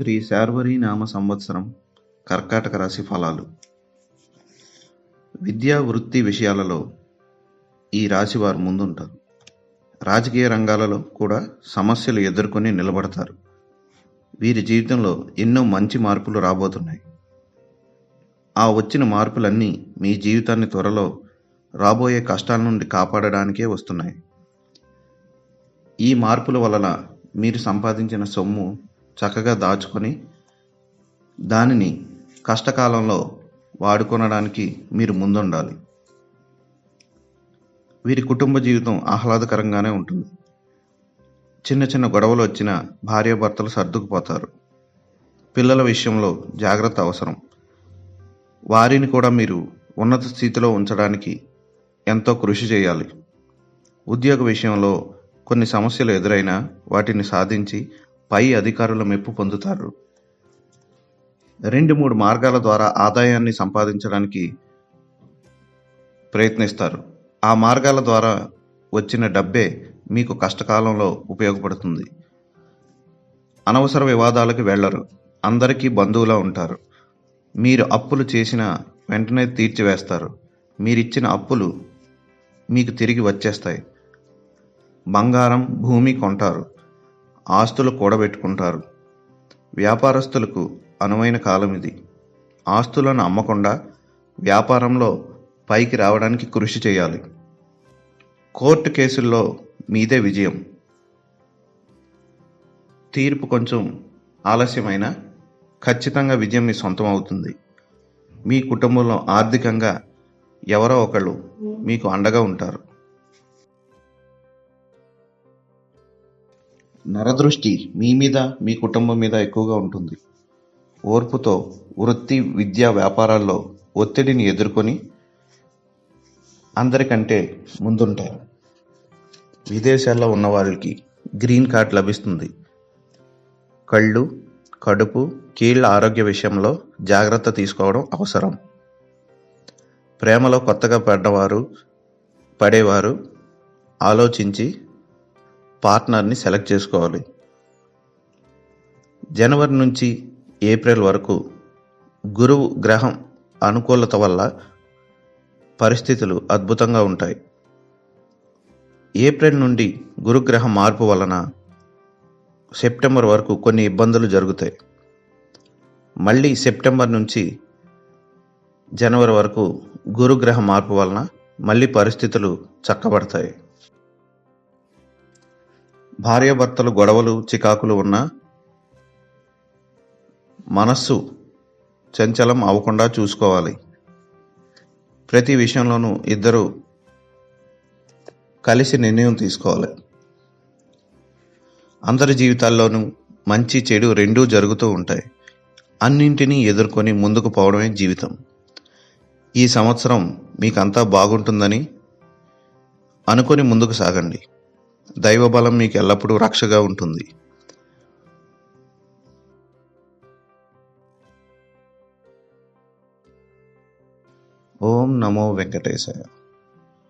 శ్రీ శార్వరి నామ సంవత్సరం కర్కాటక రాశి ఫలాలు. విద్యా వృత్తి విషయాలలో ఈ రాశి వారు ముందుంటారు. రాజకీయ రంగాలలో కూడా సమస్యలు ఎదుర్కొని నిలబడతారు. వీరి జీవితంలో ఎన్నో మంచి మార్పులు రాబోతున్నాయి. ఆ వచ్చిన మార్పులన్నీ మీ జీవితాన్ని త్వరలో రాబోయే కష్టాల నుండి కాపాడడానికే వస్తున్నాయి. ఈ మార్పుల వలన మీరు సంపాదించిన సొమ్ము చక్కగా దాచుకొని దానిని కష్టకాలంలో వాడుకొనడానికి మీరు ముందుండాలి. వీరి కుటుంబ జీవితం ఆహ్లాదకరంగానే ఉంటుంది. చిన్న చిన్న గొడవలు వచ్చిన భార్యాభర్తలు సర్దుకుపోతారు. పిల్లల విషయంలో జాగ్రత్త అవసరం. వారిని కూడా మీరు ఉన్నత స్థితిలో ఉంచడానికి ఎంతో కృషి చేయాలి. ఉద్యోగ విషయంలో కొన్ని సమస్యలు ఎదురైనా వాటిని సాధించి పై అధికారుల మెప్పు పొందుతారు. రెండు మూడు మార్గాల ద్వారా ఆదాయాన్ని సంపాదించడానికి ప్రయత్నిస్తారు. ఆ మార్గాల ద్వారా వచ్చిన డబ్బే మీకు కష్టకాలంలో ఉపయోగపడుతుంది. అనవసర వివాదాలకు వెళ్ళరు అందరికీ బంధువులా ఉంటారు. మీరు అప్పులు చేసిన వెంటనే తీర్చివేస్తారు. మీరిచ్చిన అప్పులు మీకు తిరిగి వచ్చేస్తాయి. బంగారం భూమి కొంటారు. ఆస్తులు కూడబెట్టుకుంటారు. వ్యాపారస్తులకు అనువైన కాలం ఇది. ఆస్తులను అమ్మకుండా వ్యాపారంలో పైకి రావడానికి కృషి చేయాలి. కోర్టు కేసుల్లో మీదే విజయం. తీర్పు కొంచెం ఆలస్యమైన ఖచ్చితంగా విజయం మీ సొంతం అవుతుంది మీ కుటుంబంలో ఆర్థికంగా ఎవరో ఒకళ్ళు మీకు అండగా ఉంటారు. నరదృష్టి మీ మీద మీ కుటుంబం మీద ఎక్కువగా ఉంటుంది. ఓర్పుతో వృత్తి విద్యా వ్యాపారాల్లో ఒత్తిడిని ఎదుర్కొని అందరికంటే ముందుంటారు. విదేశాల్లో ఉన్నవారికి గ్రీన్ కార్డ్ లభిస్తుంది. కళ్ళు కడుపు కీళ్ళ ఆరోగ్య విషయంలో జాగ్రత్త తీసుకోవడం అవసరం. ప్రేమలో కొత్తగా పడ్డవారు పడేవారు ఆలోచించి పార్ట్నర్ని సెలెక్ట్ చేసుకోవాలి. జనవరి నుంచి ఏప్రిల్ వరకు గురువు గ్రహం అనుకూలత వల్ల పరిస్థితులు అద్భుతంగా ఉంటాయి. ఏప్రిల్ నుండి గురుగ్రహం మార్పు వలన సెప్టెంబర్ వరకు కొన్ని ఇబ్బందులు జరుగుతాయి. మళ్ళీ సెప్టెంబర్ నుంచి జనవరి వరకు గురుగ్రహ మార్పు వలన మళ్ళీ పరిస్థితులు చక్కబడతాయి. భార్యాభర్తలు గొడవలు చికాకులు ఉన్నా మనస్సు చంచలం అవ్వకుండా చూసుకోవాలి. ప్రతి విషయంలోనూ ఇద్దరు కలిసి నిర్ణయం తీసుకోవాలి. అందరి జీవితాల్లోనూ మంచి చెడు రెండూ జరుగుతూ ఉంటాయి. అన్నింటినీ ఎదుర్కొని ముందుకు పోవడమే జీవితం. ఈ సంవత్సరం మీకంతా బాగుంటుందని అనుకొని ముందుకు సాగండి. దైవబలం మీకు ఎల్లప్పుడూ రక్షగా ఉంటుంది. ఓం నమో వెంకటేశాయ.